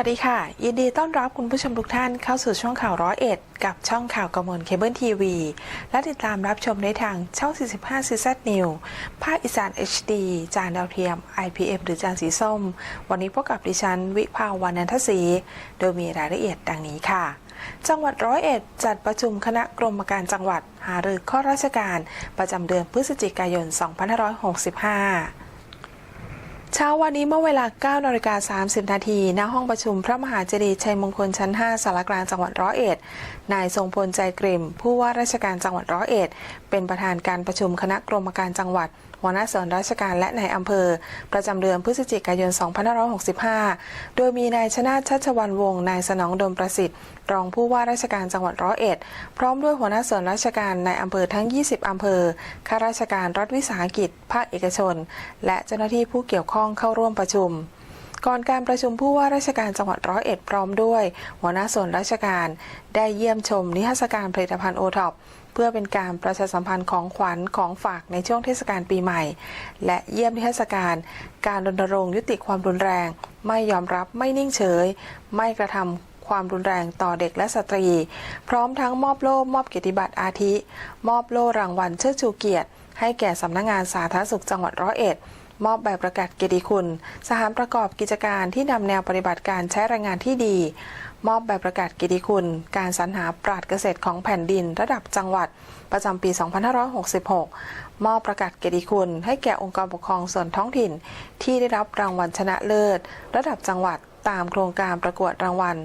วัสดีค่ะ ยินดีต้อนรับคุณผู้ชมทุกท่านเข้าสู่ช่องข่าวร้อยเอ็ดกับช่องข่าวกมลเคเบิลทีวีและติดตามรับชมได้ทางช่อง 45 CZ New ภาคอีสาน HD จานดาวเทียม IPM หรือจานสีส้ม วันนี้พบกับดิฉัน วิภาวานันทศรีโดยมีรายละเอียดดังนี้ค่ะจังหวัดร้อยเอ็ดจัดประชุมคณะกรมการจังหวัดหารือข้อราชการประจำเดือนพฤศจิกายน 2565 เช้าวันนี้เมื่อเวลา9นาฬิกา30 นาทีณห้องประชุมพระมหาเจดีย์ชัยมงคลชั้น 5สารกลางจังหวัดร้อยเอ็ด นายทรงพลใจกริมผู้ว่าราชการจังหวัดร้อยเอ็ด เป็นประธานการประชุมคณะกรมการจังหวัด หัวหน้าส่วนราชการและนายอำเภอ ประจำเดือนพฤศจิกายน 2565 โดยมีนายชนาชัชวันวงศ์นายสนองดมประสิทธิ์ รองผู้ว่าราชการจังหวัดร้อยเอ็ด พร้อมด้วยหัวหน้าส่วนราชการในอำเภอทั้ง 20 อำเภอ ข้าราชการรัฐวิสาหกิจ ภาคเอกชน และเจ้าหน้าที่ผู้เกี่ยวข้องเข้าร่วมประชุม ก่อนการประชุมผู้ว่าราชการจังหวัดร้อยเอ็ดพร้อมด้วย หัวหน้าส่วนราชการได้เยี่ยมชมนิทรรศการผลิตภัณฑ์โอท็อปเพื่อเป็นการประชาสัมพันธ์ของขวัญของฝากในช่วงเทศกาลปีใหม่ และเยี่ยมนิทรรศการ การรณรงค์ยุติความรุนแรง ไม่ยอมรับไม่นิ่งเฉย ไม่กระทำความรุนแรงต่อเด็กและสตรี พร้อมทั้งมอบโล่มอบเกียรติบัตรอาทิ มอบโล่รางวัลเชิดชูเกียรติ ให้แก่สำนักงานสาธารณสุขจังหวัดร้อยเอ็ด มอบใบประกาศเกียรติคุณ สถานประกอบกิจการที่นำแนวปฏิบัติการใช้แรงงานที่ดี มอบใบประกาศเกียรติคุณ การสรรหาปราดเกษตรของแผ่นดินระดับจังหวัด ประจำปี 2566 มอบประกาศเกียรติคุณ ให้แก่องค์กรปกครองส่วนท้องถิ่น ที่ได้รับรางวัลชนะเลิศ ระดับจังหวัดตามโครงการประกวดรางวัล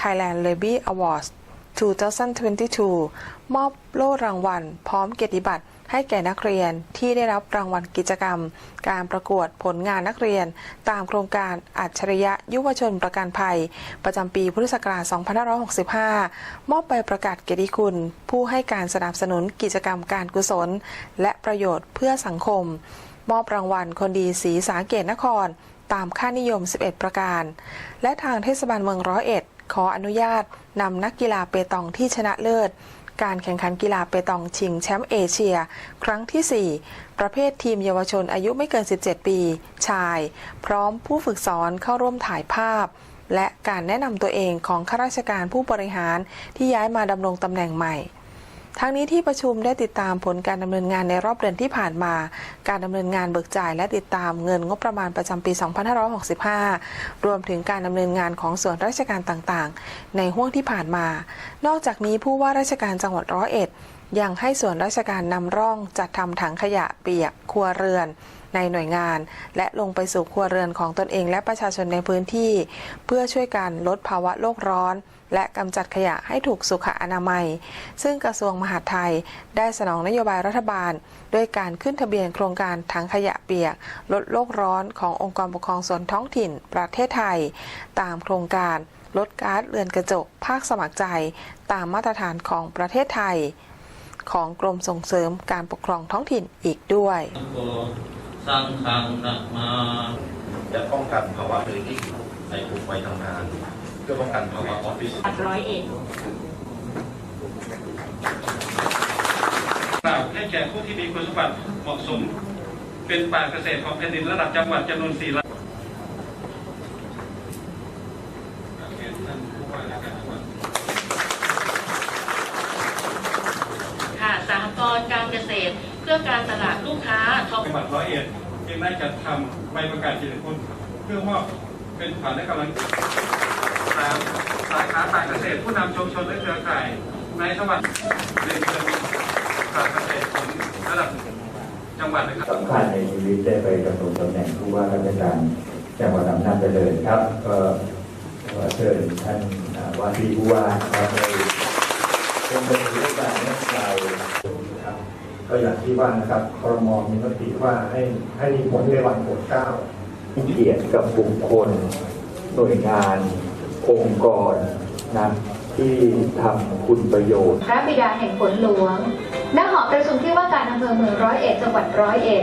Thailand Levy Awards 2022 มอบโล่รางวัล พร้อมเกียรติบัตรให้แก่นักเรียนที่ได้รับรางวัลกิจกรรม การประกวดผลงานนักเรียน ตามโครงการอัจฉริยะยุวชนประกันภัย ประจำปีพุทธศักราช 2565 มอบใบประกาศเกียรติคุณ ผู้ให้การสนับสนุนกิจกรรมการกุศล และประโยชน์เพื่อสังคม มอบรางวัลคนดีศรีสาเกตนคร ตามค่านิยม 11 ประการ และทางเทศบาลเมืองร้อยเอ็ด ขออนุญาตนำนักกีฬาเปตองที่ชนะเลิศ การแข่งขันกีฬาเปตองชิงแชมป์เอเชีย ครั้งที่ 4 ประเภททีมเยาวชนอายุไม่เกิน 17 ปี ชาย พร้อมผู้ฝึกสอนเข้าร่วมถ่ายภาพ และการแนะนำตัวเองของข้าราชการผู้บริหารที่ย้ายมาดำรงตำแหน่งใหม่ ทั้งนี้ที่ประชุมได้ติดตามผลการดำเนินงานในรอบเดือนที่ผ่านมา การดำเนินงานเบิกจ่ายและติดตามเงินงบประมาณประจำปี 2565 รวมถึงการดำเนินงานของส่วนราชการต่างๆ ในห่วงที่ผ่านมา นอกจากนี้ผู้ว่าราชการจังหวัดร้อยเอ็ด ยังให้ส่วนราชการนำร่องจัดทำถังขยะเปียกครัวเรือนในหน่วยงาน และลงไปสู่ครัวเรือนของตนเองและประชาชนในพื้นที่ เพื่อช่วยกันลดภาวะโลกร้อน และกำจัดขยะให้ถูกสุขอนามัย ซึ่งกระทรวงมหาดไทยได้สนองนโยบายรัฐบาล ด้วยการขึ้นทะเบียนโครงการถังขยะเปียก ลดโลกร้อนขององค์กรปกครองส่วนท้องถิ่น ประเทศไทย ตามโครงการลดก๊าซเรือนกระจก ภาคสมัครใจ ตามมาตรฐานของประเทศไทย ของกรมส่งเสริมการปกครองท้องถิ่นอีกด้วยโกสังฆังนะมาจะป้องกันภาวะเลยที่ในกลุ่มวัยทำงานเพื่อป้องกันภาวะออฟฟิศอัดร้อยเอ็ดกล่าวให้แก่ผู้ที่มีคุณสมบัติเหมาะสม เป็นป่าเกษตรของแผ่นดินระดับจังหวัดจำนวน4ล้านท่านผู้ว่าราชการจังหวัดค่ะสหกรณ์การเกษตรเพื่อการตลาดลูกค้าท้องจังหวัดร้อยเอ็ดจึงได้จัดทำใบประกาศเกียรติคุณเพื่อมอบเป็นขวัญและกำลังใจสามสาขาป่าเกษตรผู้นำชุมชนและเครือข่าย ในจังหวัดเรียนเชิญป่าเกษตรของระดับจังหวัดนะครับสำคัญในชีวิตได้ไปดำรงตำแหน่งผู้ว่าราชการจังหวัดอำนาจเจริญครับ ก็เชิญท่านว่าที่ผู้ว่าครับได้เป็นบริการนักเราครับก็อย่างที่ว่านะครับครมมีมติว่าให้ให้มีผลในวันโปรดเกล้าเกียรติกับบุคคลหน่วยงาน องค์กรนะ ที่ทำคุณประโยชน์ พระบิดาแห่งฝนหลวงณหอประชุมที่ว่าการอำเภอเมืองร้อยเอ็ดจังหวัดร้อยเอ็ด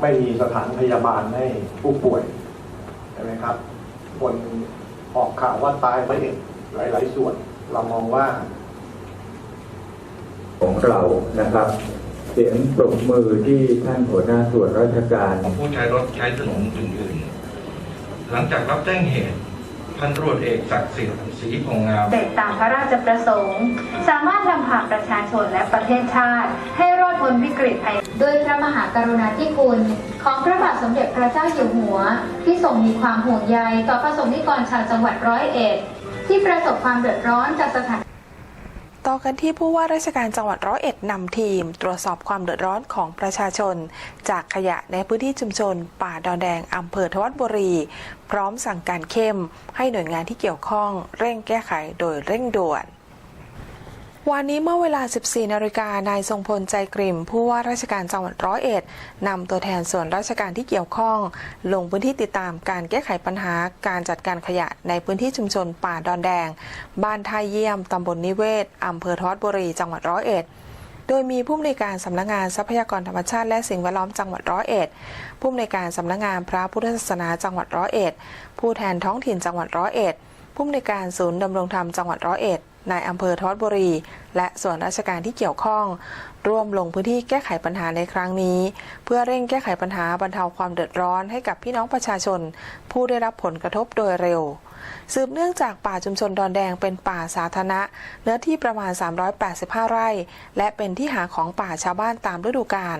ไม่มีสถานพยาบาลให้ผู้ป่วยใช่ไหมครับ คนออกข่าวว่าตายไปเองหลาย ๆ ส่วน เรามองว่า ของเรานะครับ เสียงปรบมือที่ท่านหัวหน้าส่วนราชการ ของผู้ใช้รถใช้ถนนอื่นๆหลังจากรับแจ้งเหตุ พันตำรวจเอกศักดิ์สิทธิ์ศรีพงษ์งามเสร็จตามพระราชประสงค์ สามารถนำพาประชาชนและประเทศชาติ ให้รอดพ้นวิกฤตภัยด้วยพระมหากรุณาธิคุณของพระบาทสมเด็จพระเจ้าอยู่หัว ที่ทรงมีความห่วงใยต่อประสงนิกรชาวจังหวัดร้อยเอ็ดที่ประสบความเดือดร้อนจากสถาน ต่อกันที่ผู้ว่าราชการจังหวัดร้อยเอ็ดนำทีม ตรวจสอบความเดือดร้อนของประชาชน จากขยะในพื้นที่ชุมชน ป่าดอนแดงอำเภอทวัดบุรี พร้อมสั่งการเข้ม ให้หน่วยงานที่เกี่ยวข้องเร่งแก้ไขโดยเร่งด่วน วันนี้เมื่อเวลา 14 นาฬิกา นายทรงพลใจกริมผู้ว่าราชการจังหวัดร้อยเอ็ดนำตัวแทนส่วนราชการที่เกี่ยวข้อง ลงพื้นที่ติดตามการแก้ไขปัญหาการจัดการขยะในพื้นที่ชุมชนป่าดอนแดง บ้านท่าเยี่ยม ตำบลนิเวศ อำเภอทอดบุรี จังหวัดร้อยเอ็ดโดยมีผู้อำนวยการสำนักงานทรัพยากรธรรมชาติและสิ่งแวดล้อมจังหวัดร้อยเอ็ด ผู้อำนวยการสำนักงานพระพุทธศาสนาจังหวัดร้อยเอ็ด ผู้แทนท้องถิ่นจังหวัดร้อยเอ็ด ผู้อำนวยการศูนย์ดำรงธรรมจังหวัดร้อยเอ็ด นายอำเภอทอดบุรี และส่วนราชการที่เกี่ยวข้อง ร่วมลงพื้นที่แก้ไขปัญหาในครั้งนี้ เพื่อเร่งแก้ไขปัญหาบรรเทาความเดือดร้อนให้กับพี่น้องประชาชน ผู้ได้รับผลกระทบโดยเร็ว สืบเนื่องจากป่าชุมชนดอนแดงเป็นป่าสาธารณะ เนื้อที่ประมาณ 385 ไร่ และเป็นที่หาของป่าชาวบ้านตามฤดูกาล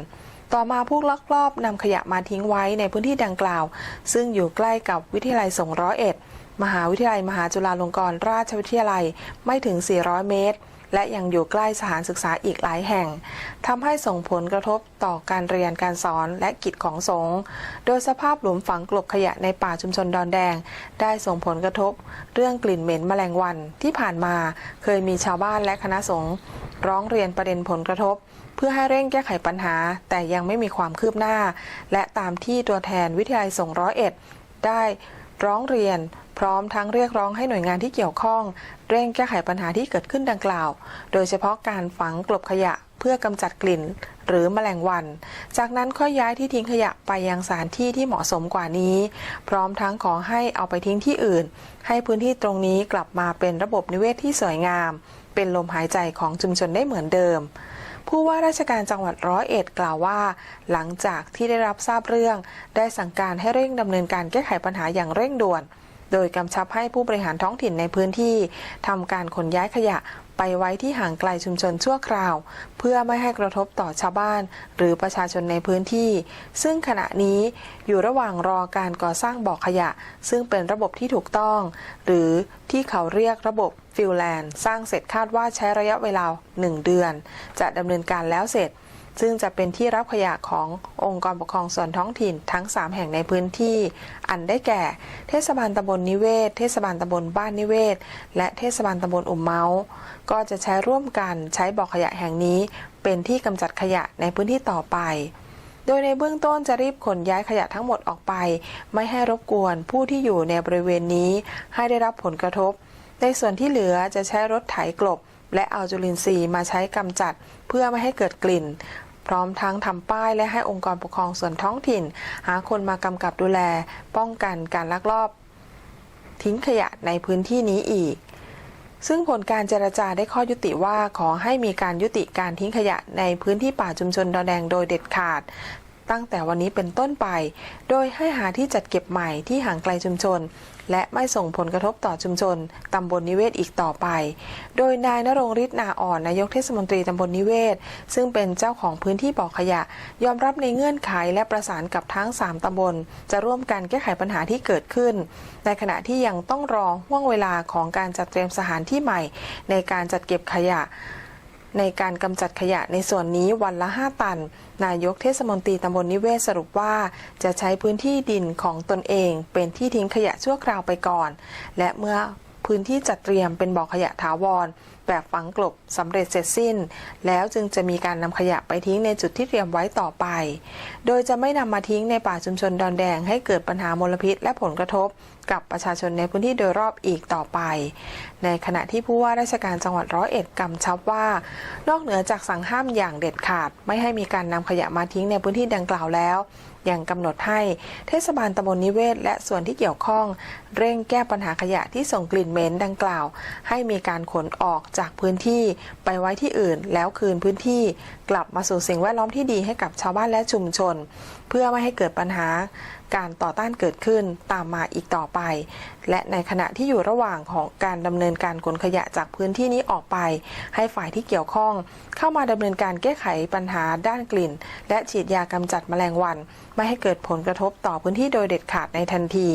ต่อมาผู้ลักลอบนำขยะมาทิ้งไว้ในพื้นที่ดังกล่าว ซึ่งอยู่ใกล้กับวิทยาลัยสงร้อยเอ็ด มหาวิทยาลัยมหาจุฬาลงกรณราชวิทยาลัยไม่ถึง 400 เมตร และยังอยู่ใกล้สถานศึกษาอีกหลายแห่งทำให้ส่งผลกระทบต่อการเรียนการสอนและกิจของสงฆ์โดยสภาพหลุมฝังกลบขยะในป่าชุมชนดอนแดง ได้ส่งผลกระทบ เรื่องกลิ่นเหม็นแมลงวันที่ผ่านมาเคยมีชาวบ้านและคณะสงฆ์ร้องเรียนประเด็นผลกระทบ เพื่อให้เร่งแก้ไขปัญหา แต่ยังไม่มีความคืบหน้า และตามที่ตัวแทนวิทยาลัยสงร้อยเอ็ดได้ ร้องเรียน พร้อมทั้งเรียกร้องให้หน่วยงานที่เกี่ยวข้อง เร่งแก้ไขปัญหาที่เกิดขึ้นดังกล่าว โดยเฉพาะการฝังกลบขยะเพื่อกำจัดกลิ่น หรือแมลงวัน จากนั้นค่อยย้ายที่ทิ้งขยะไปยังสถานที่ที่เหมาะสมกว่านี้ พร้อมทั้งขอให้เอาไปทิ้งที่อื่น ให้พื้นที่ตรงนี้กลับมาเป็นระบบนิเวศที่สวยงาม เป็นลมหายใจของชุมชนได้เหมือนเดิม ผู้ว่าราชการจังหวัดร้อยเอ็ดกล่าวว่า หลังจากที่ได้รับทราบเรื่อง ได้สั่งการให้เร่งดำเนินการแก้ไขปัญหาอย่างเร่งด่วน โดยกำชับให้ผู้บริหารท้องถิ่นในพื้นที่ทำการขนย้ายขยะ ไปไว้ที่ห่างไกลชุมชนชั่วคราว เพื่อไม่ให้กระทบต่อชาวบ้าน หรือประชาชนในพื้นที่ ซึ่งขณะนี้อยู่ระหว่างรอการก่อสร้างบ่อขยะ ซึ่งเป็นระบบที่ถูกต้อง หรือที่เขาเรียกระบบฟิลแลนด์สร้างเสร็จคาดว่าใช้ระยะเวลา 1 เดือน จะดำเนินการแล้วเสร็จ ซึ่งจะเป็นที่รับขยะขององค์กรปกครองส่วนท้องถิ่นทั้ง 3 แห่งในพื้นที่ อันได้แก่ เทศบาลตำบลนิเวศ เทศบาลตำบลบ้านนิเวศ และเทศบาลตำบลอุ่มเมาส์ก็จะใช้ร่วมกันใช้บ่อขยะแห่งนี้ เป็นที่กำจัดขยะในพื้นที่ต่อไปโดยในเบื้องต้นจะรีบขนย้ายขยะทั้งหมดออกไป ไม่ให้รบกวนผู้ที่อยู่ในบริเวณนี้ให้ได้รับผลกระทบ ในส่วนที่เหลือจะใช้รถไถกลบ และเอาจุลินทรีย์มาใช้กำจัด เพื่อไม่ให้เกิดกลิ่น พร้อมทั้งทำป้ายและให้องค์กรปกครองส่วนท้องถิ่น หาคนมากำกับดูแล ป้องกันการลักลอบ ทิ้งขยะในพื้นที่นี้อีก ซึ่งผลการเจรจาได้ข้อยุติว่าขอให้มีการยุติการทิ้งขยะในพื้นที่ป่าชุมชนดอนแดงโดยเด็ดขาดตั้งแต่วันนี้เป็นต้นไป โดยให้หาที่จัดเก็บใหม่ที่ห่างไกลชุมชน และไม่ส่งผลกระทบต่อชุมชนตำบลนิเวศอีกต่อไป โดยนายนรงฤทธิ์นาอ่อนนายกเทศมนตรีตำบลนิเวศ ซึ่งเป็นเจ้าของพื้นที่บ่อขยะ ยอมรับในเงื่อนไขและประสานกับทั้ง 3ตำบล จะร่วมกันแก้ไขปัญหาที่เกิดขึ้น ในขณะที่ยังต้องรอห่วงเวลาของการจัดเตรียมสถานที่ใหม่ ในการจัดเก็บขยะ ในการกำจัดขยะในส่วนนี้วันละ 5 ตัน นายกเทศมนตรีตำบลนิเวศสรุปว่า จะใช้พื้นที่ดินของตนเองเป็นที่ทิ้งขยะชั่วคราวไปก่อน และเมื่อพื้นที่จัดเตรียมเป็นบ่อขยะถาวร แบบฝังกลบสำเร็จเสร็จสิ้น แล้วจึงจะมีการนำขยะไปทิ้งในจุดที่เตรียมไว้ต่อไป โดยจะไม่นำมาทิ้งในป่าชุมชนดอนแดงให้เกิดปัญหามลพิษและผลกระทบ กับประชาชนในพื้นที่โดยรอบอีกต่อไป ในขณะที่ผู้ว่าราชการจังหวัดร้อยเอ็ดกำชับว่า นอกเหนือจากสั่งห้ามอย่างเด็ดขาด ไม่ให้มีการนำขยะมาทิ้งในพื้นที่ดังกล่าวแล้วยังกำหนดให้เทศบาลตำบลนิเวศ และส่วนที่เกี่ยวข้อง เร่งแก้ปัญหาขยะที่ส่งกลิ่นเหม็นดังกล่าว ให้มีการขนออกจากพื้นที่ไปไว้ที่อื่น แล้วคืนพื้นที่ กลับมาสู่สิ่งแวดล้อมที่ดีให้กับชาวบ้านและชุมชน พื่อพื่อไม่ให้เกิดปัญหาการต่อต้านเกิดขึ้นตามมาอีกต่อไป และในขณะที่อยู่ระหว่างของการดำเนินการขนขยะจากพื้นที่นี้ออกไป ให้ฝ่ายที่เกี่ยวข้อง เข้ามาดำเนินการแก้ไขปัญหาด้านกลิ่น และฉีดยากำจัดแมลงวัน ไม่ให้เกิดผลกระทบต่อพื้นที่โดยเด็ดขาดในทันที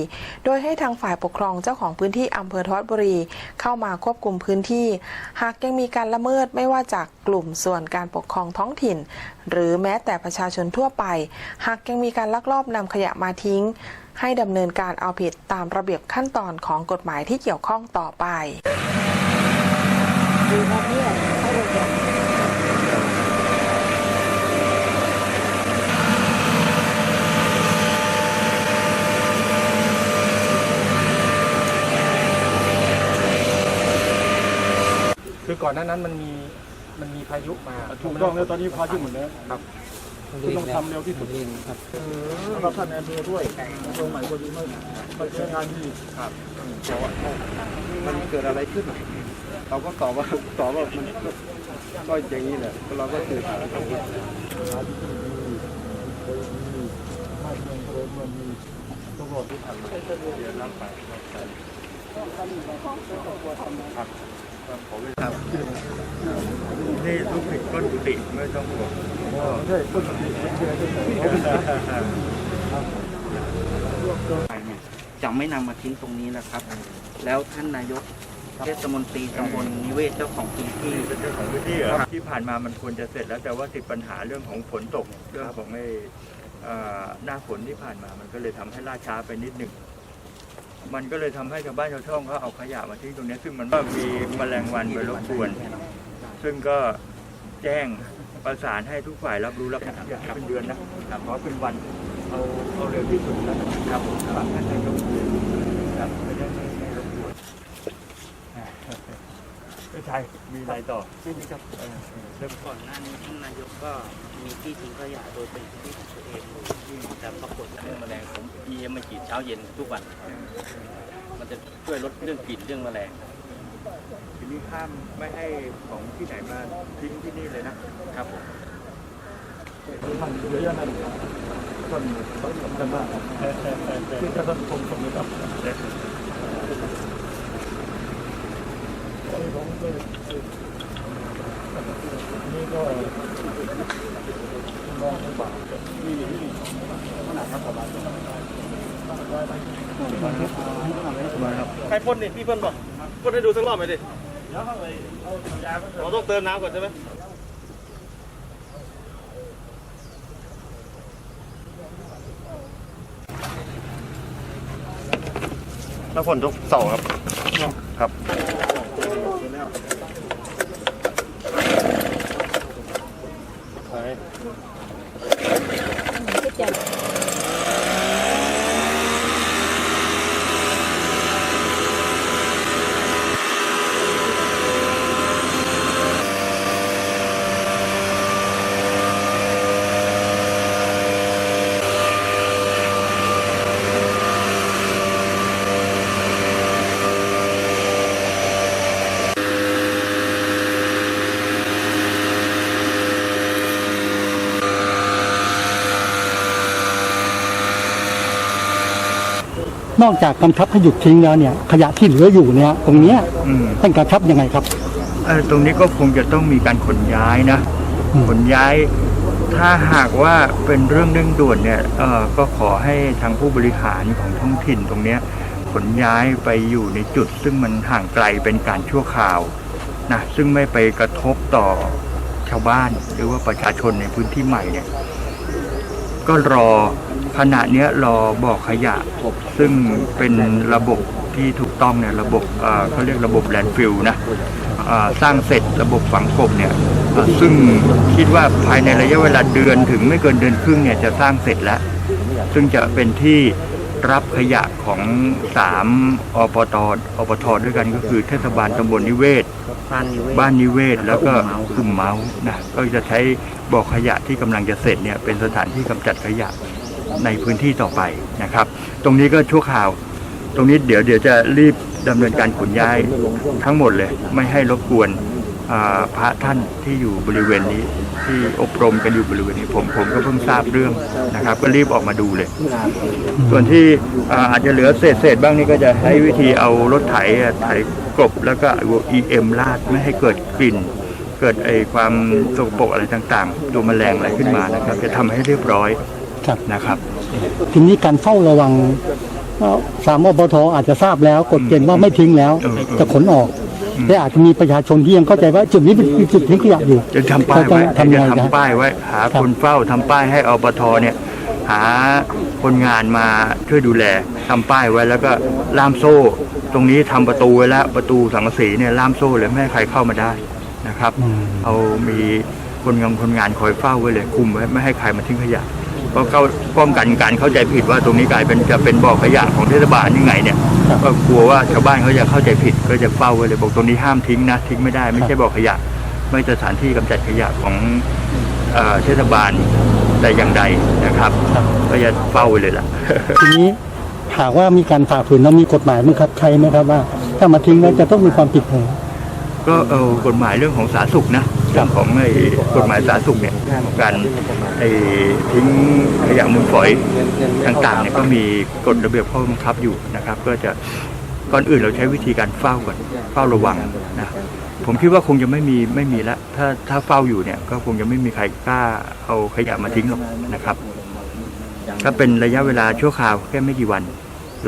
โดยให้ทางฝ่ายปกครองเจ้าของพื้นที่อำเภอทวัดบุรี เข้ามาควบคุมพื้นที่ หากยังมีการละเมิดไม่ว่าจากกลุ่มส่วนการปกครองท้องถิ่น หรือแม้แต่ประชาชนทั่วไป หากยังมีการลักลอบนำขยะมาทิ้ง ให้ดำเนินการเอาผิดตามระเบียบขั้นตอนของกฎหมายที่เกี่ยวข้องต่อไปคือ ก่อนหน้านั้นมันมีมันมีพายุมาถูกต้องแล้วตอนนี้พายุหมดแล้วครับคือต้องทำเร็วที่สุดครับสำหรับท่านในอำเภอด้วยอำเภอใหม่ก็ดีมากมาใช้งานที่ครับบอกว่ามันเกิดอะไรขึ้นเราก็ตอบว่าตอบว่ามันก็ก็อย่างนี้แหละเราก็สื่อสารตรงนี้มากเมืองเมันมีตำรวจที่ทำเสียรับไป นี่ลูกศิษย์ก้นกุฏิไม่ต้องห่วงใช่ก้นกุฏิเชื่อที่ไหนไปเนี่ยจะไม่นำมาทิ้งตรงนี้แหละครับ แล้วท่านนายกเทศมนตรีตำบลนิเวศเจ้าของพื้นที่เป็นเจ้าของพื้นที่เหรอที่ผ่านมามันควรจะเสร็จแล้วแต่ว่าติดปัญหาเรื่องของฝนตกเรื่องของไอ้เอ่อหน้าฝนที่ผ่านมามันก็เลยทำให้ล่าช้าไปนิดหนึ่ง มันก็เลยทำให้ชาวบ้านชาวช่องเขาเอาขยะมาทิ้งตรงนี้ซึ่งมันก็มีแมลงวันไปรบกวน ซึ่งก็แจ้งประสานให้ทุกฝ่ายรับรู้รับทราบเป็นเดือนนะขอเป็นวันเอาเอาเร็วที่สุดนะครับฝากท่านนายกครับไม่ได้ไม่ไม่รบกวน ไม่ใช่มีอะไรต่อเริ่มก่อนหน้านี้ท่านนายกก็มีที่ทิ้งขยะโดยเป็นที่ของตัวเองอยู่แต่ปรากฏเรื่องแมลงผม EM มาฉีดเช้าเย็นทุกวัน มันจะช่วยลดเรื่องกลิ่นเรื่องแมลงทีนี้ห้ามไม่ให้ของที่ไหนมาทิ้งที่นี่เลยนะครับผมท่านเยอะๆนั่นท่านสำคัญมากที่จะท่านคงสมครับผมก็ นี่ก็มองในป่าที่ที่ขนาดรัฐบาลใครพ่นนี่พี่พ่นป่ะพ่นให้ดูสักรอบไหมดิเราต้องเติมน้ำก่อนใช่ไหมแล้วฝนทุกเสาร์ครับ ครับ นอกจากกำชับให้หยุดทิ้งแล้วเนี่ยขยะที่เหลืออยู่เนี่ยตรงเนี้ยอืม ท่านกำชับยังไงครับ เอ่อตรงนี้ก็คงจะต้องมีการขนย้ายนะ อืม ขนย้าย ถ้าหากว่าเป็นเรื่องเร่งด่วนเนี่ยเอ่อก็ขอให้ทางผู้บริหารของท้องถิ่นตรงเนี้ยขนย้ายไปอยู่ในจุด ซึ่งมันห่างไกลเป็นการชั่วคราวนะซึ่งไม่ไปกระทบต่อชาวบ้านหรือว่าประชาชนในพื้นที่ใหม่เนี่ย ก็รอขณะเนี้ยรอบ่อขยะ ซึ่งเป็นระบบที่ถูกต้องเนี่ยระบบเขาเรียกระบบแลนฟิลนะสร้างเสร็จระบบฝังกลบเนี่ยซึ่งคิดว่าภายในระยะเวลาเดือนถึงไม่เกินเดือนครึ่งเนี่ยจะสร้างเสร็จแล้ว ซึ่งจะเป็นที่ รับขยะของสามอปตอปทด้วยกันก็คือเทศบาลตำบลนิเวศ บ้านนิเวศบ้านนิเวศแล้วก็แล้วก็กลุ่มเมาส์นะก็จะใช้บ่อขยะที่กำลังจะเสร็จเนี่ยเป็นสถานที่กำจัดขยะในพื้นที่ต่อไปนะครับ ตรงนี้ก็ชั่วคราว ตรงนี้เดี๋ยวเดี๋ยวจะรีบดำเนินการขนย้ายทั้งหมดเลย ไม่ให้รบกวนอ่า พระท่านที่อยู่บริเวณนี้ที่อบรมกันอยู่บริเวณนี้ผมผมก็เพิ่งทราบเรื่องนะครับ ก็รีบออกมาดูเลย ส่วนที่อ่าอาจจะเหลือเศษเศษๆบ้างนี่ก็จะใช้วิธีเอารถไถอะไถกลบแล้วก็ EM ลาดไม่ให้เกิดกลิ่น เกิดไอความสกปรกอะไรต่างๆ ตัวแมลงอะไรขึ้นมานะครับ จะทำให้เรียบร้อยครับนะครับ ทีนี้การเฝ้าระวังเอ่อสามอบทอาจจะทราบแล้วกฎเกณฑ์ว่าไม่ทิ้งแล้วเออเออจะขนออก แต่อาจจะมีประชาชนที่ยังเข้าใจว่าจุดนี้เป็นจุดทิ้งขยะอยู่ จะทำป้ายไว้ทำยังจะไงนะทำป้ายไว้ หาคนเฝ้าทำป้ายให้อบทเนี่ย หาคนงานมาช่วยดูแลทำป้ายไว้แล้วก็ล่ามโซ่ ตรงนี้ทำประตูไว้แล้วประตูสังกะสีเนี่ยล่ามโซ่เลยไม่ให้ใครเข้ามาได้นะครับอืมเอามีคนงานคนงานคอยเฝ้าไว้เลยคุมไว้ไม่ให้ใครมาทิ้งขยะ เพราะเขาป้องกันการเข้าใจผิดว่าตรงนี้กลายเป็นจะเป็นบ่อขยะของเทศบาลยังไงเนี่ยก็กลัวว่าชาวบ้านเขาจะเข้าใจผิดก็จะเฝ้าไว้เลยบอกตรงนี้ห้ามทิ้งนะทิ้งไม่ได้ไม่ใช่บ่อขยะ ไม่ใช่สถานที่กำจัดขยะของเอ่อเทศบาลแต่อย่างใดนะครับ ก็จะเฝ้าไว้เลยล่ะทีนี้หากว่ามีการฝ่าฝืนแล้วมีกฎหมายบังคับใครไหมครับว่า ถ้ามาทิ้งแล้วจะต้องมีความผิดไหมก็เอากฎหมายเรื่องของสาธารณสุขนะ เรื่องของไอ้กฎหมายสาธารณสุขเนี่ยการไอ้ทิ้งขยะมูลฝอยต่างๆเนี่ยก็มีกฎระเบียบข้อบังคับอยู่นะครับ ก็จะก่อนอื่นเราใช้วิธีการเฝ้าก่อนเฝ้าระวังนะผมคิดว่าคงจะไม่มีไม่มีละถ้าถ้าเฝ้าอยู่เนี่ยก็คงจะไม่มีใครกล้าเอาขยะมาทิ้งหรอกนะครับก็เป็นระยะเวลาชั่วคราวแค่ไม่กี่วัน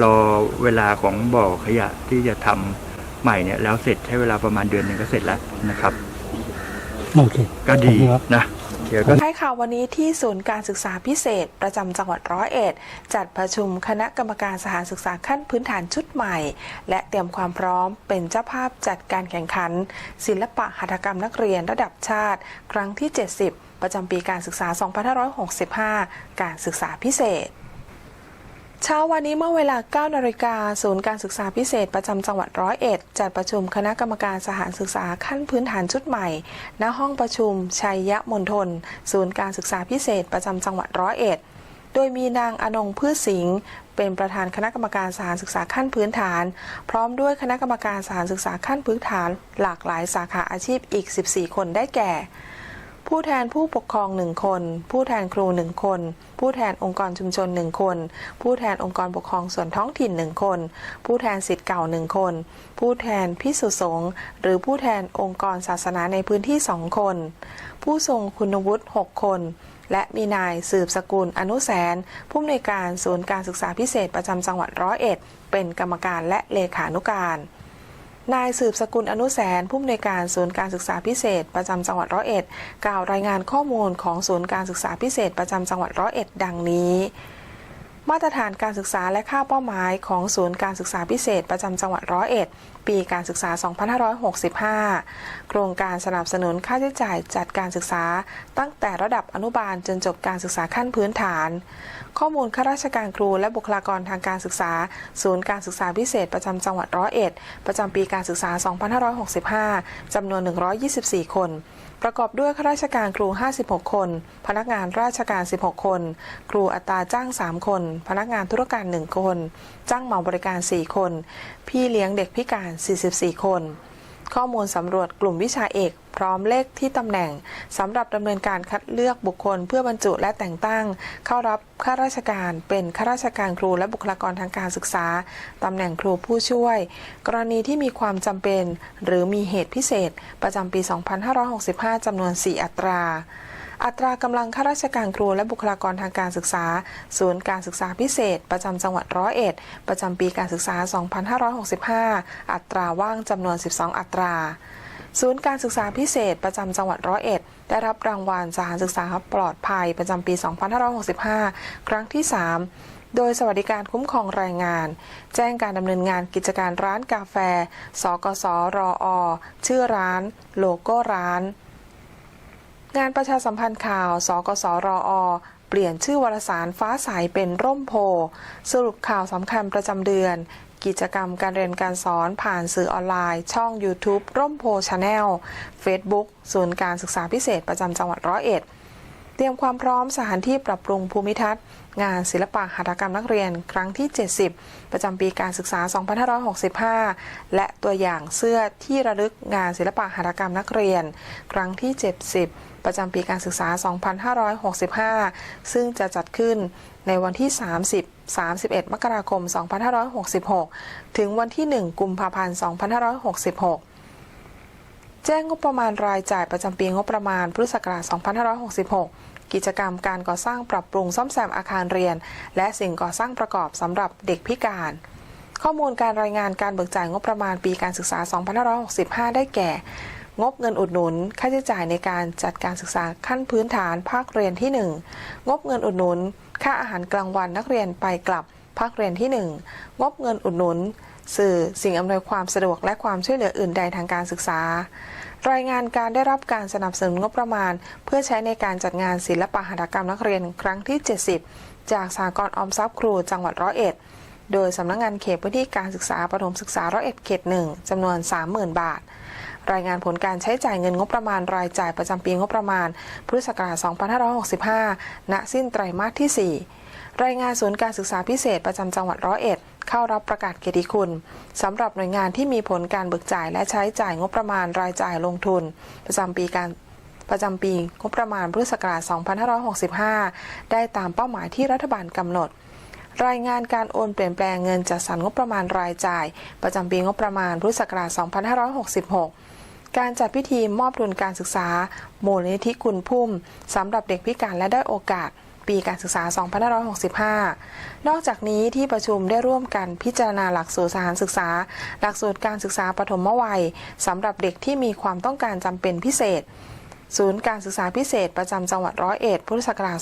รอเวลาของบ่อขยะที่จะทำใหม่เนี่ยแล้วเสร็จใช้เวลาประมาณเดือนหนึ่งก็เสร็จแล้วนะครับ โอเคก็ดีขอบคุณครับนะเดี๋ยวก็ท้ายข่าววันนี้ที่ศูนย์การศึกษาพิเศษ ประจำจังหวัดร้อยเอ็ด จัดประชุมคณะกรรมการสถานศึกษาขั้นพื้นฐานชุดใหม่ และเตรียมความพร้อมเป็นเจ้าภาพจัดการแข่งขัน ศิลปะหัตถกรรมนักเรียนระดับชาติ ครั้งที่ 70 ประจำปีการศึกษา 2565 การศึกษาพิเศษ เช้าวันนี้เมื่อเวลา 9 นาฬิกาศูนย์การศึกษาพิเศษประจำจังหวัดร้อยเอ็ดจัดประชุมคณะกรรมการสถานศึกษาขั้นพื้นฐานชุดใหม่ ณ ห้องประชุม ชัยยะมณฑลศูนย์การศึกษาพิเศษประจำจังหวัดร้อยเอ็ดโดยมีนางอนงพืชสิงห์เป็นประธานคณะกรรมการสถานศึกษาขั้นพื้นฐาน พร้อมด้วยคณะกรรมการสถานศึกษาขั้นพื้นฐาน หลากหลายสาขาอาชีพอีก 14 คนได้แก่ ผู้แทนผู้ปกครองหนึ่งคน ผู้แทนครูหนึ่งคน ผู้แทนองค์กรชุมชนหนึ่งคน ผู้แทนองค์กรปกครองส่วนท้องถิ่นหนึ่งคน ผู้แทนสิทธิ์เก่าหนึ่งคน ผู้แทนพิสุสงฆ์หรือผู้แทนองค์กรศาสนาในพื้นที่สองคน ผู้ทรงคุณวุฒิ6คน และมีนายสืบสกุลอนุแสน ผู้อำนวยการศูนย์การศึกษาพิเศษประจำจังหวัดร้อยเอ็ด เป็นกรรมการและเลขานุการ นายสืบสกุลอนุแสนผู้อำนวยการศูนย์การศึกษาพิเศษ ประจำจังหวัดร้อยเอ็ด กล่าวรายงานข้อมูลของศูนย์การศึกษาพิเศษ ประจำจังหวัดร้อยเอ็ด ดังนี้มาตรฐานการศึกษาและค่าเป้าหมายของศูนย์การศึกษาพิเศษประจำจังหวัดร้อยเอ็ด ปีการศึกษา 2565 โครงการสนับสนุนค่าใช้จ่ายจัดการศึกษา ตั้งแต่ระดับอนุบาลจนจบการศึกษาขั้นพื้นฐาน ข้อมูลข้าราชการครูและบุคลากรทางการศึกษา ศูนย์การศึกษาพิเศษประจำจังหวัดร้อยเอ็ด ประจำปีการศึกษา 2565 จำนวน 124 คนประกอบด้วยข้าราชการครู 56 คน พนักงานราชการ 16 คน ครูอัตราจ้าง 3 คน พนักงานธุรการ 1 คนจ้างเหมาบริการ 4 คน พี่เลี้ยงเด็กพิการ 44 คน ข้อมูลสำรวจกลุ่มวิชาเอก พร้อมเลขที่ตำแหน่งสำหรับดำเนินการคัดเลือกบุคคล เพื่อบรรจุและแต่งตั้ง เข้ารับข้าราชการเป็นข้าราชการครูและบุคลากรทางการศึกษาตำแหน่งครูผู้ช่วย กรณีที่มีความจำเป็น หรือมีเหตุพิเศษ ประจำปี 2565จำนวน 4 อัตรา อัตรากำลังข้าราชการครูและบุคลากรทางการศึกษา ศูนย์การศึกษาพิเศษ ประจำจังหวัดร้อยเอ็ด ประจำปีการศึกษา 2565 อัตราว่างจำนวน 12 อัตราศูนย์การศึกษาพิเศษประจำจังหวัดร้อยเอ็ด ได้รับรางวัลสถานศึกษาปลอดภัยประจำปี 2565 ครั้งที่ 3 โดยสวัสดิการคุ้มครองแรงงาน แจ้งการดำเนินงานกิจการร้านกาแฟ สกสรอชื่อร้าน โลโก้ร้าน งานประชาสัมพันธ์ข่าว สกสรอเปลี่ยนชื่อวารสารฟ้าใสเป็นร่มโพ สรุปข่าวสำคัญประจำเดือน กิจกรรมการเรียนการสอนผ่านสื่อออนไลน์ ช่อง YouTube ร่มโพชาแนล Facebook ศูนย์การศึกษาพิเศษประจำจังหวัดร้อยเอ็ด เตรียมความพร้อมสถานที่ปรับปรุงภูมิทัศน์ งานศิลปะหัตถกรรมนักเรียนครั้งที่ 70 ประจำปีการศึกษา 2565 และตัวอย่างเสื้อที่ระลึกงานศิลปะหัตถกรรมนักเรียน ครั้งที่ 70 ประจำปีการศึกษา 2565 ซึ่งจะจัดขึ้นในวันที่ 30 31 มกราคม 2566 ถึงวันที่ 1 กุมภาพันธ์ 2566แจ้งงบประมาณรายจ่ายประจำปีงบประมาณพุทธศักราช 2566 กิจกรรมการก่อสร้างปรับปรุงซ่อมแซมอาคารเรียน และสิ่งก่อสร้างประกอบสำหรับเด็กพิการ ข้อมูลการรายงานการเบิกจ่ายงบประมาณปีการศึกษา 2565 ได้แก่ งบเงินอุดหนุน ค่าใช้จ่ายในการจัดการศึกษาขั้นพื้นฐานภาคเรียนที่ 1 งบเงินอุดหนุน ค่าอาหารกลางวันนักเรียนไปกลับภาคเรียนที่ 1 งบเงินอุดหนุน สื่อสิ่งอำนวยความสะดวกและความช่วยเหลืออื่นใดทางการศึกษา รายงานการได้รับการสนับสนุนงบประมาณ เพื่อใช้ในการจัดงานศิลปหัตถกรรมนักเรียนครั้งที่ 70 จากสากลออมทรัพย์ครูจังหวัดร้อยเอ็ดโดยสำนักงงานเขตพื้นที่การศึกษาประถมศึกษาร้อยเอ็ดเขตหนึ่งจำนวน 30,000 บาท รายงานผลการใช้จ่ายเงินงบประมาณรายจ่ายประจำปีงบประมาณ พุทธศักราช 2565 ณ สิ้นไตรมาสที่ 4 รายงานศูนย์การศึกษาพิเศษประจำจังหวัดร้อยเอ็ด เข้ารับประกาศเกียรติคุณสำหรับหน่วยงานที่มีผลการเบิกจ่ายและใช้จ่ายงบประมาณรายจ่ายลงทุน ประจำปีการประจำปีงบประมาณพุทธศักราช 2565 ได้ตามเป้าหมายที่รัฐบาลกำหนด รายงานการโอนเปลี่ยนแปลงเงินจัดสรรงบประมาณรายจ่าย ประจำปีงบประมาณพุทธศักราช 2566 การจัดพิธีมอบทุนการศึกษาโมูลนิธิคุณพุ่มสำหรับเด็กพิการและได้อยโอกาสปีการศึกษา 2565 นอกจากนี้ที่ประชุมได้ร่วมกันพิจารณาหลักสูตรสถานศึกษา หลักสูตรการศึกษาปฐมวัยสำหรับเด็กที่มีความต้องการจำเป็นพิเศษ ศูนย์การศึกษาพิเศษประจำจังหวัดร้อยเอ็ดพุทธศักราช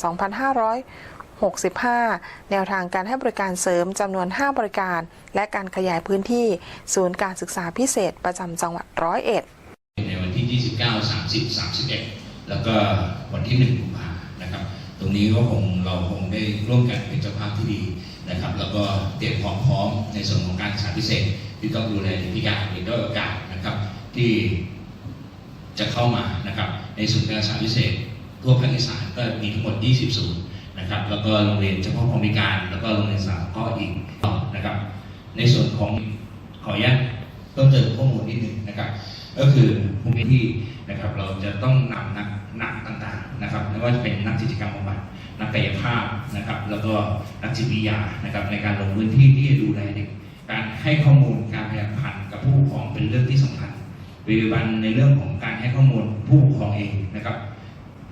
2565 แนวทางการให้บริการเสริมจำนวน 5 บริการ และการขยายพื้นที่ ศูนย์การศึกษาพิเศษประจำจังหวัดร้อยเอ็ด ที่29 30 31 แล้วก็วันที่1กุมภานะครับ ตรงนี้ก็คงเราคงได้ร่วมกันเป็นเจ้าภาพที่ดีนะครับ แล้วก็เตรียมความพร้อมในส่วนของการศึกษาพิเศษ ที่ต้องดูแลพิการเด็กด้อยโอกาสนะครับ ที่จะเข้ามานะครับ ในศูนย์การศึกษาพิเศษทั่วภาคอีสานก็มีทั้งหมด 20 ศูนย์นะครับ แล้วก็โรงเรียนเฉพาะของพิการ แล้วก็โรงเรียนสามก็อีกนะครับ ในส่วนของขออนุญาตเพิ่มเติมข้อมูลนิดหนึ่งนะครับ ก็คือภูมิที่นะครับ เราจะต้องนำนักนักต่างๆนะครับไม่ว่าจะเป็นนักกิจกรรมบำบัดนักกายภาพนะครับ แล้วก็นักจิตวิทยานะครับ ในการลงพื้นที่ที่จะดูแลเด็กการให้ข้อมูลการพยาพันธ์กับผู้ปกครองเป็นเรื่องที่สำคัญปัจจุบันในเรื่องของการให้ข้อมูลผู้ปกครองเองนะครับ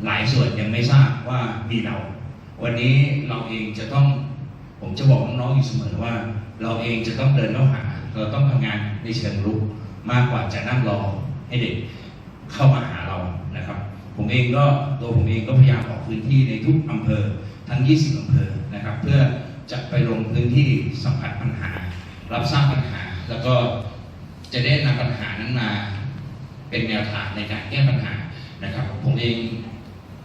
หลายส่วนยังไม่ทราบว่ามีเรา วันนี้เราเองจะต้องผมจะบอกน้องๆอยู่เสมอว่า เราเองจะต้องเดินเข้าหาเราต้องทำงานในเชิงรุก มากกว่าจะนั่งรอให้เด็กเข้ามาหาเรานะครับ ผมเองก็ตัวผมเองก็พยายามออกพื้นที่ในทุกอำเภอทั้ง 20 อำเภอนะครับ เพื่อจะไปลงพื้นที่สัมผัสปัญหา รับทราบปัญหา แล้วก็จะได้นำปัญหานั้นมาเป็นแนวทางในการแก้ปัญหานะครับ ผมเอง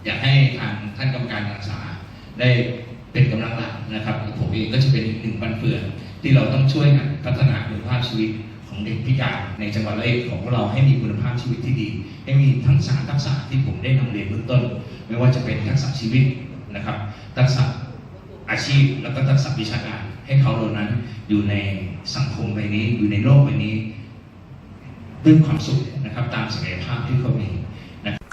อยากให้ทางท่านกรรมการการศึกษาได้เป็นกำลังหลักนะครับ ผมเองก็จะเป็นอีกหนึ่งบันเฟืองที่เราต้องช่วยกันพัฒนาคุณภาพชีวิต ของเด็กพิการในจังหวัดร้อยเอ็ดของเราให้มีคุณภาพชีวิตที่ดี ให้มีทั้งสามทักษะที่ผมได้นำเรียนเบื้องต้น ไม่ว่าจะเป็นทักษะชีวิตนะครับ ทักษะอาชีพแล้วก็ทักษะวิชาการให้เขาเหล่านั้นอยู่ในสังคมใบนี้อยู่ในโลกใบนี้ด้วยความสุขนะครับตามศักยภาพที่เขามี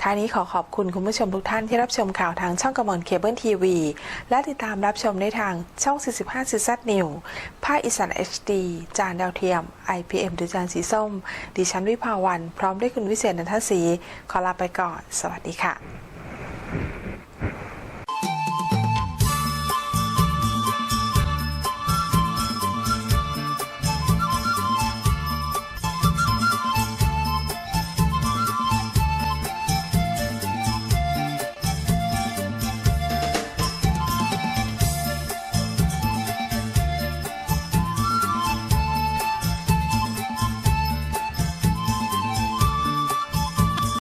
ท้ายนี้ขอขอบคุณคุณผู้ชมทุกท่านที่รับชมข่าวทางช่องกระมวลเคเบิลทีวี และติดตามรับชมในทางช่อง 45 ซีซัดนิวภาคอีสาน HD จานดาวเทียม IPM ดูจานสีส้ม ดิฉันวิภาวัน พร้อมด้วยคุณวิเศษนันทศรีขอลาไปก่อน สวัสดีค่ะ